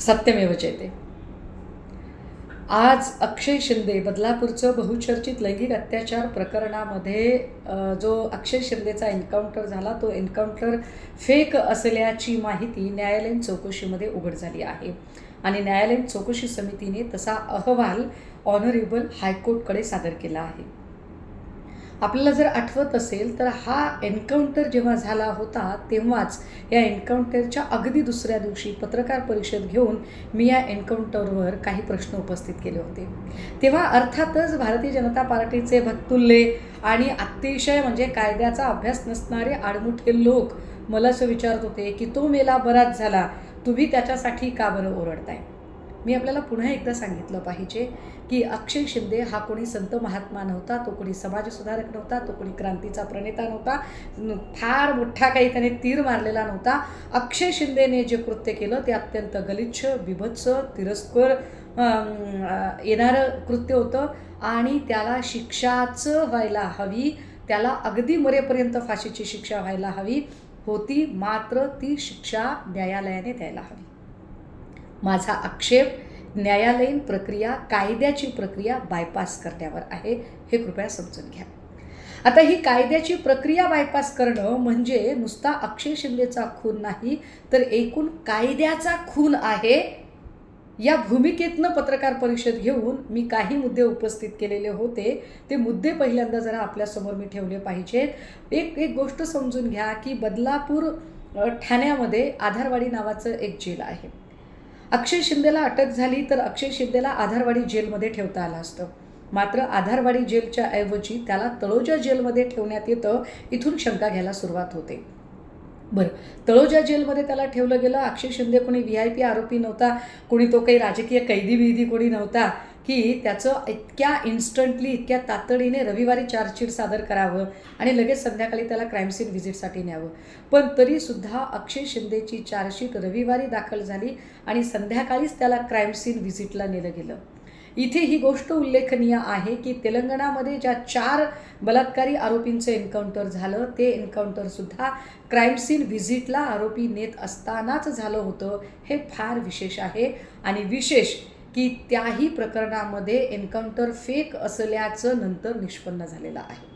सत्यमेव जयते आज अक्षय शिंदे बदलापूरचं बहुचर्चित लैंगिक अत्याचार प्रकरणामध्ये जो अक्षय शिंदेचा एन्काउंटर झाला तो एन्काउंटर फेक असल्याची माहिती न्यायालयीन चौकशीमध्ये उघड झाली आहे. आणि न्यायालयीन चौकशी समितीने तसा अहवाल ऑनरेबल हायकोर्टकडे सादर केला आहे. आपल्याला जर आठवत असेल तर हा एन्काउंटर जेव्हा झाला होता तेव्हाच या एन्काउंटरच्या अगदी दुसऱ्या दिवशी पत्रकार परिषद घेऊन मी या एन्काउंटरवर काही प्रश्न उपस्थित केले होते. तेव्हा अर्थातच भारतीय जनता पार्टीचे भक्तुल्ले आणि अतिशय म्हणजे कायद्याचा अभ्यास नसणारे आडमुठे लोक मला असं विचारत होते की तो मेला बराच झाला. तुम्ही त्याच्यासाठी का बरं ओरडताय? मी आपल्याला पुन्हा एकदा सांगितलं पाहिजे की अक्षय शिंदे हा कोणी संत महात्मा नव्हता तो कोणी समाजसुधारक नव्हता तो कोणी क्रांतीचा प्रणेता नव्हता फार मोठा काही त्याने तीर मारलेला नव्हता. अक्षय शिंदेने जे कृत्य केलं ते अत्यंत गलिच्छ बिभत्स तिरस्कर येणारं कृत्य होतं. आणि त्याला शिक्षाच व्हायला हवी त्याला अगदी मरेपर्यंत फाशीची शिक्षा व्हायला हवी होती मात्र ती शिक्षा न्यायालयाने द्यायला हवी. माझा आक्षेप न्यायालयीन प्रक्रिया कायद्याची प्रक्रिया बायपास करण्यावर आहे. हे कृपया समजून घ्या. आता ही कायद्याची प्रक्रिया बायपास करणं म्हणजे नुसता अक्षय शिंदेचा खून नाही तर एकूण कायद्याचा खून आहे. या भूमिकेतनं पत्रकार परिषद घेऊन मी काही मुद्दे उपस्थित केलेले होते. ते मुद्दे पहिल्यांदा जरा आपल्यासमोर मी ठेवले पाहिजेत. एक एक गोष्ट समजून घ्या की बदलापूर ठाण्यामध्ये आधारवाडी नावाचं एक जेल आहे. अक्षय शिंदेला अटक झाली तर अक्षय शिंदेला आधारवाडी जेलमध्ये ठेवता आलं असतं. मात्र आधारवाडी जेलच्या ऐवजी त्याला तळोजा जेलमध्ये ठेवण्यात येतं इथून शंका घ्यायला सुरुवात होते. बरं तळोजा जेलमध्ये त्याला ठेवलं गेलं. अक्षय शिंदे कोणी व्ही आय पी आरोपी नव्हता कोणी तो काही राजकीय कैदी विधी कोणी नव्हता. की त्याचं इतक्या इन्स्टंटली इतक्या तातडीने रविवारी चार्जशीट सादर करावं आणि लगेच संध्याकाळी त्याला क्राईम सीन व्हिजिटसाठी न्यावं. पण तरीसुद्धा अक्षय शिंदेची चार्जशीट रविवारी दाखल झाली आणि संध्याकाळीच त्याला क्राईम सीन व्हिजिटला नेलं गेलं. इथे ही गोष्ट उल्लेखनीय आहे की तेलंगणामध्ये ज्या चार बलात्कारी आरोपींचं एन्काउंटर झालं ते एन्काउंटरसुद्धा क्राईम सीन व्हिजिटला आरोपी नेत असतानाच झालं होतं हे फार विशेष आहे. आणि विशेष की त्याही प्रकरणामध्ये एन्काउंटर फेक असल्याचं नंतर निष्पन्न झालेलं आहे.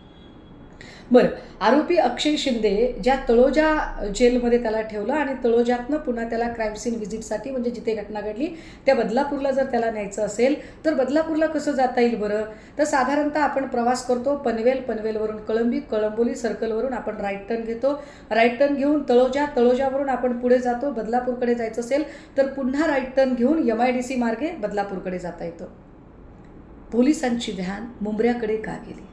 बरं. आरोपी अक्षय शिंदे ज्या तळोजा जेलमध्ये त्याला ठेवलं आणि तळोजातनं पुन्हा त्याला क्राईम सीन व्हिजिटसाठी म्हणजे जिथे घटना घडली त्या बदलापूरला जर त्याला न्यायचं असेल तर बदलापूरला कसं जाता येईल बरं? तर साधारणतः आपण प्रवास करतो पनवेल पनवेलवरून कळंबी कळंबोली सर्कलवरून आपण राईट टर्न घेतो. राईट टर्न घेऊन तळोजा तळोजावरून आपण पुढे जातो बदलापूरकडे जायचं असेल तर पुन्हा राईट टर्न घेऊन एम आय डी सी मार्गे बदलापूरकडे जाता येतं. पोलिसांची व्हॅन मुंबऱ्याकडे का गेली?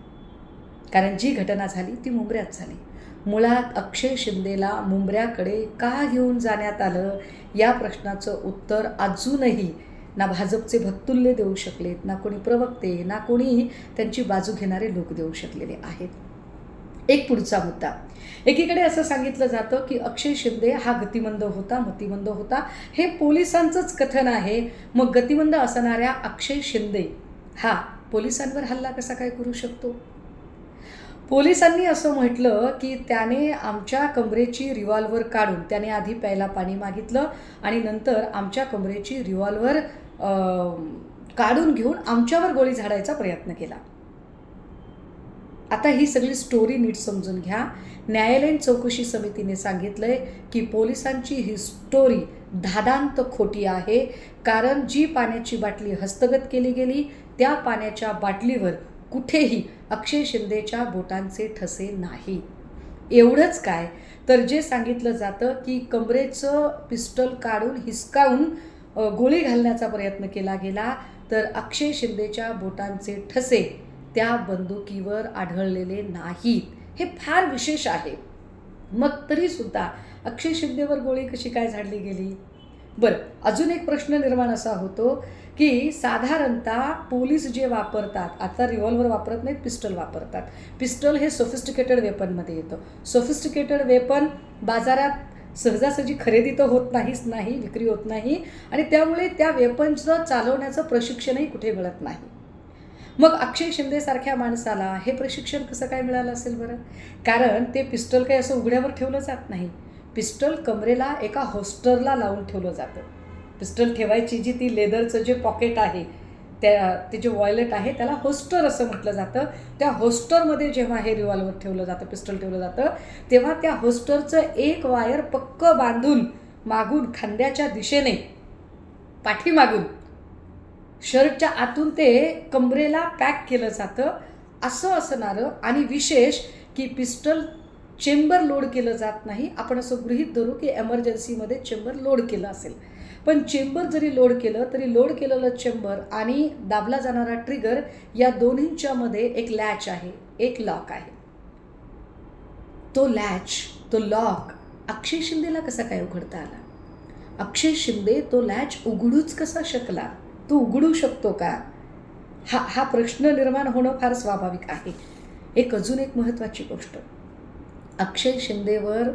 कारण जी घटना झाली ती मुंबऱ्यात झाली. मुळात अक्षय शिंदेला मुंबऱ्याकडे का घेऊन जाण्यात आलं? या प्रश्नाचं उत्तर अजूनही ना भाजपचे भक्तुल्य देऊ शकलेत ना कोणी प्रवक्ते ना कोणी त्यांची बाजू घेणारे लोक देऊ शकलेले आहेत. एक पुढचा मुद्दा. एकीकडे असं सांगितलं जातं की अक्षय शिंदे हा गतिमंद होता मतिमंद होता. हे पोलिसांचंच कथन आहे. मग गतिमंद असणाऱ्या अक्षय शिंदे हा पोलिसांवर हल्ला कसा काय करू शकतो? पोलिसांनी असं म्हटलं की त्याने आमच्या कमरेची रिव्हॉल्वर काढून त्याने आधी प्यायला पाणी मागितलं आणि नंतर आमच्या कमरेची रिव्हॉल्वर काढून घेऊन आमच्यावर गोळी झाडायचा प्रयत्न केला. आता ही सगळी स्टोरी नीट समजून घ्या. न्यायालयीन चौकशी समितीने सांगितलंय की पोलिसांची ही स्टोरी धादांत खोटी आहे. कारण जी पाण्याची बाटली हस्तगत केली गेली त्या पाण्याच्या बाटलीवर कुठेही अक्षय शिंदेच्या बोटांचे ठसे नाही. एवढंच काय? तर जे सांगितलं जातं की कमरेचं पिस्टल काढून हिसकावून गोळी घालण्याचा प्रयत्न केला गेला तर अक्षय शिंदेच्या बोटांचे ठसे त्या बंदुकीवर आढळलेले नाहीत. हे फार विशेष आहे. मग तरीसुद्धा अक्षय शिंदेवर गोळी कशी काय झाडली गेली? बरं अजून एक प्रश्न निर्माण असा होतो की साधारणतः पोलीस जे वापरतात आता रिव्हॉल्वर वापरत नाहीत पिस्टल वापरतात. पिस्टल हे सोफिस्टिकेटेड वेपनमध्ये येतं. सोफिस्टिकेटेड वेपन बाजारात सहजासहजी खरेदी तर होत नाहीच नाही विक्री होत नाही आणि त्यामुळे त्या वेपनचं चालवण्याचं प्रशिक्षणही कुठे मिळत नाही. मग अक्षय शिंदेसारख्या माणसाला हे प्रशिक्षण कसं काय मिळालं असेल बरं? कारण ते पिस्टल काही असं उघड्यावर ठेवलं जात नाही. पिस्टल कमरेला एका होस्टरला लावून ठेवलं जातं. पिस्टल ठेवायची जी ती लेदरचं जे पॉकेट आहे त्या ते जे वॉयलेट आहे त्याला होस्टर असं म्हटलं जातं. त्या होस्टरमध्ये जेव्हा हे रिव्हॉल्वर ठेवलं जातं पिस्टल ठेवलं जातं तेव्हा त्या होस्टरचं एक वायर पक्क बांधून मागून खांद्याच्या दिशेने पाठीमागून शर्टच्या आतून ते कमरेला पॅक केलं जातं. असं असणारं आणि विशेष की पिस्टल चेंबर लोड केलं जात नाही. आपण असं गृहीत धरू की एमर्जन्सीमध्ये चेंबर लोड केलं असेल. पण चेंबर जरी लोड केलं तरी लोड केलेलं चेंबर आणि दाबला जाणारा ट्रिगर या दोन्हींच्यामध्ये एक लॅच आहे. एक लॉक आहे. तो लॅच तो लॉक अक्षय शिंदेला कसा काय उघडता आला? अक्षय शिंदे तो लॅच उघडूच कसा शकला? तो उघडू शकतो का? हा हा प्रश्न निर्माण होणं फार स्वाभाविक आहे. एक अजून एक महत्त्वाची गोष्ट. अक्षय शिंदेवर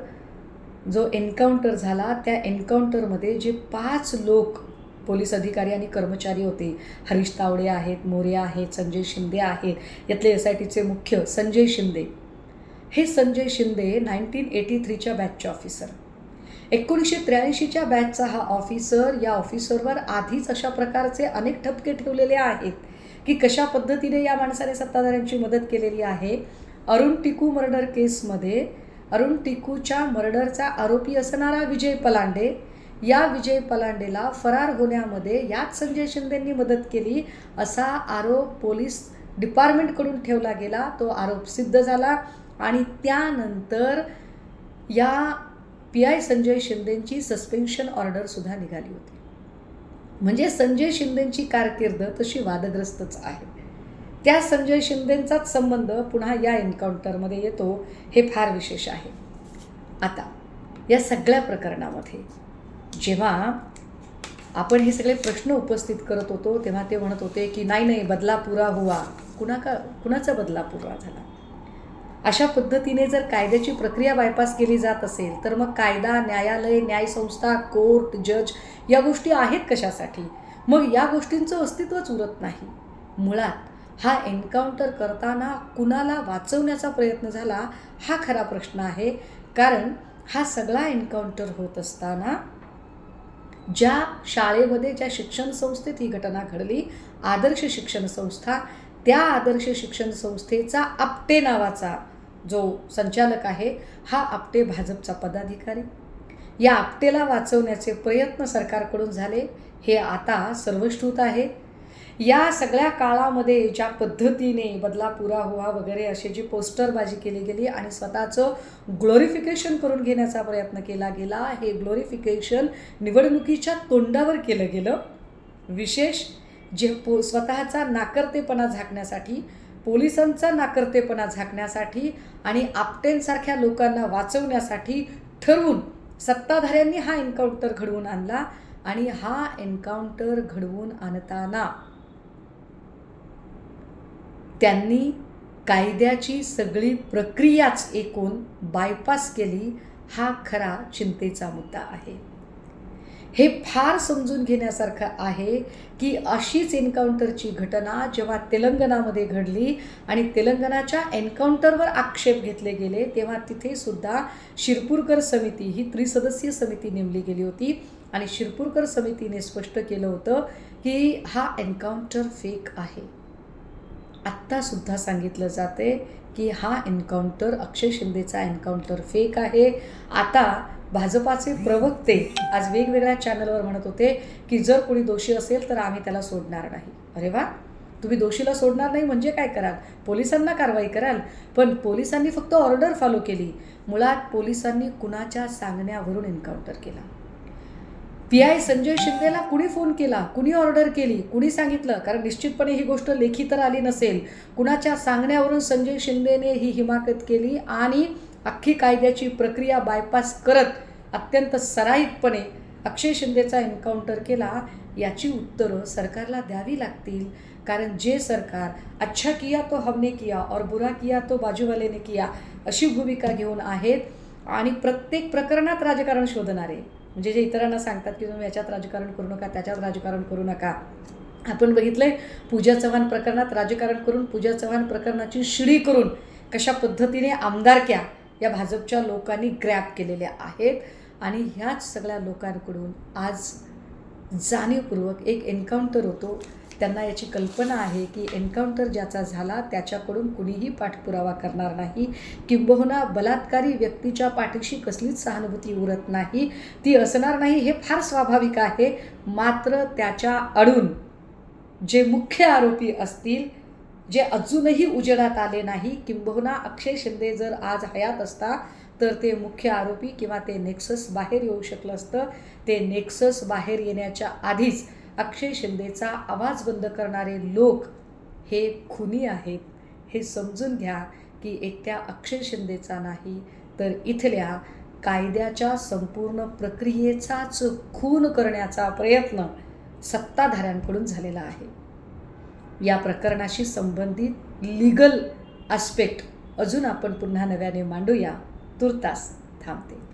जो एन्काउंटर झाला त्या एन्काउंटरमध्ये जे पाच लोक पोलीस अधिकारी आणि कर्मचारी होते. हरीश तावडे आहेत मोरे आहेत संजय शिंदे आहेत. यातले एस आय टीचे मुख्य संजय शिंदे. हे संजय शिंदे नाईन्टीन एटी थ्रीच्या बॅचचे ऑफिसर एकोणीसशे त्र्याऐंशीच्या बॅचचा हा ऑफिसर या ऑफिसरवर आधीच अशा प्रकारचे अनेक ठपके ठेवलेले आहेत की कशा पद्धतीने या माणसाने सत्ताधाऱ्यांची मदत केलेली आहे? अरुण टिकू मर्डर केसमध्ये अरुण टिकूच्या मर्डरचा आरोपी असणारा विजय पलांडे या विजय पलांडेला फरार होण्यामध्ये याच संजय शिंदेंनी मदत केली असा आरोप पोलीस डिपार्टमेंटकडून ठेवला गेला. तो आरोप सिद्ध झाला आणि त्यानंतर या पी आय संजय शिंदेंची सस्पेन्शन ऑर्डरसुद्धा निघाली होती. म्हणजे संजय शिंदेंची कारकीर्द तशी वादग्रस्तच आहे. त्या संजय शिंदेंचाच संबंध पुन्हा या एन्काउंटरमध्ये येतो हे फार विशेष आहे. आता या सगळ्या प्रकरणामध्ये जेव्हा आपण हे सगळे प्रश्न उपस्थित करत होतो तेव्हा ते म्हणत होते की नाही नाही बदला पुरा हुआ. कुणा का कुणाचा बदला पुरा झाला? अशा पद्धतीने जर कायद्याची प्रक्रिया बायपास केली जात असेल तर मग कायदा न्यायालय न्यायसंस्था कोर्ट जज या गोष्टी आहेत कशासाठी? मग या गोष्टींचं अस्तित्वच उरत नाही. मुळात हा एन्काउंटर करताना कुणाला वाचवण्याचा प्रयत्न झाला हा खरा प्रश्न आहे. कारण हा सगळा एन्काउंटर होत असताना ज्या शाळेमध्ये ज्या शिक्षण संस्थेत ही घटना घडली आदर्श शिक्षण संस्था त्या आदर्श शिक्षण संस्थेचा आपटे नावाचा जो संचालक आहे हा आपटे भाजपचा पदाधिकारी. या आपटेला वाचवण्याचे प्रयत्न सरकारकडून झाले. हे आता सर्वश्रुत आहे. या सगळ्या काळामध्ये ज्या पद्धतीने बदला पुरा हुआ वगैरे असे जी पोस्टरबाजी केली गेली आणि स्वतःचं ग्लोरिफिकेशन करून घेण्याचा प्रयत्न केला गेला हे ग्लोरिफिकेशन निवडणुकीच्या तोंडावर केलं गेलं. विशेष जे पो स्वतःचा नाकर्तेपणा झाकण्यासाठी पोलिसांचा नाकर्तेपणा झाकण्यासाठी आणि आपटेंसारख्या लोकांना वाचवण्यासाठी ठरवून सत्ताधाऱ्यांनी हा एन्काउंटर घडवून आणला आणि हा एन्काउंटर घडवून आणताना त्यांनी कायद्याची सगळी प्रक्रियाच एकूण बायपास केली हा खरा चिंतेचा मुद्दा आहे. हे फार समजून घेण्यासारखं आहे की अशीच एन्काउंटरची घटना जेव्हा तेलंगणामध्ये घडली आणि तेलंगणाच्या एन्काउंटरवर आक्षेप घेतले गेले तेव्हा तिथे सुद्धा शिरपूरकर समिती ही त्रिसदस्यीय समिती नेमली गेली होती आणि शिरपूरकर समितीने स्पष्ट केलं होतं की हा एन्काउंटर फेक आहे. आत्तासुद्धा सांगितलं जाते की हा एन्काउंटर अक्षय शिंदेचा एन्काउंटर फेक आहे. आता भाजपाचे प्रवक्ते आज वेगवेगळ्या चॅनलवर म्हणत होते की जर कोणी दोषी असेल तर आम्ही त्याला सोडणार नाही. अरे वा! तुम्ही दोषीला सोडणार नाही म्हणजे काय कराल? पोलिसांना कारवाई कराल? पण पोलिसांनी फक्त ऑर्डर फॉलो केली. मुळात पोलिसांनी कुणाच्या सांगण्यावरून एन्काउंटर केला? पी आय संजय शिंदेला कुणी फोन केला? कुणी ऑर्डर केली? कुणी सांगितलं? कारण निश्चितपणे ही गोष्ट लेखी तर आली नसेल. कुणाच्या सांगण्यावरून संजय शिंदेने ही हिमाकत केली आणि अख्खी कायद्याची प्रक्रिया बायपास करत अत्यंत सराईतपणे अक्षय शिंदेचा एन्काउंटर केला याची उत्तरं सरकारला द्यावी लागतील. कारण जे सरकार अच्छा किया तो हमने किया और बुरा किया तो बाजूवालेने किया अशी भूमिका घेऊन आहेत आणि प्रत्येक प्रकरणात राजकारण शोधणारे. म्हणजे जे इतरांना सांगतात की तुम्ही याच्यात राजकारण करू नका त्याच्यात राजकारण करू नका. आपण बघितलं आहे पूजा चव्हाण प्रकरणात राजकारण करून पूजा चव्हाण प्रकरणाची शिडी करून कशा पद्धतीने आमदारक्या या भाजपच्या लोकांनी ग्रॅप केलेल्या आहेत. आणि ह्याच सगळ्या लोकांकडून आज जाणीवपूर्वक एक एन्काउंटर होतो. त्यांना याची कल्पना आहे की एन्काउंटर ज्याचा झाला त्याच्याकडून कुणीही पाठपुरावा करणार नाही. किंबहुना बलात्कारी व्यक्तीच्या पाठीशी कसलीच सहानुभूती उरत नाही. ती असणार नाही हे फार स्वाभाविक आहे. मात्र त्याच्या अडून जे मुख्य आरोपी असतील जे अजूनही उजेडात आले नाही किंबहुना अक्षय शिंदे जर आज हयात असता तर ते मुख्य आरोपी किंवा ते नेक्सस बाहेर येऊ शकलं असतं. ते नेक्सस बाहेर येण्याच्या आधीच अक्षय शिंदेचा आवाज बंद करणारे लोक हे खुनी आहेत. हे समजून घ्या की एकट्या अक्षय शिंदेचा नाही तर इथल्या कायद्याच्या संपूर्ण प्रक्रियेचाच खून करण्याचा प्रयत्न सत्ताधाऱ्यांकडून झालेला आहे. या प्रकरणाशी संबंधित लिगल आस्पेक्ट अजून आपण पुन्हा नव्याने मांडूया. तुर्तास थांबते.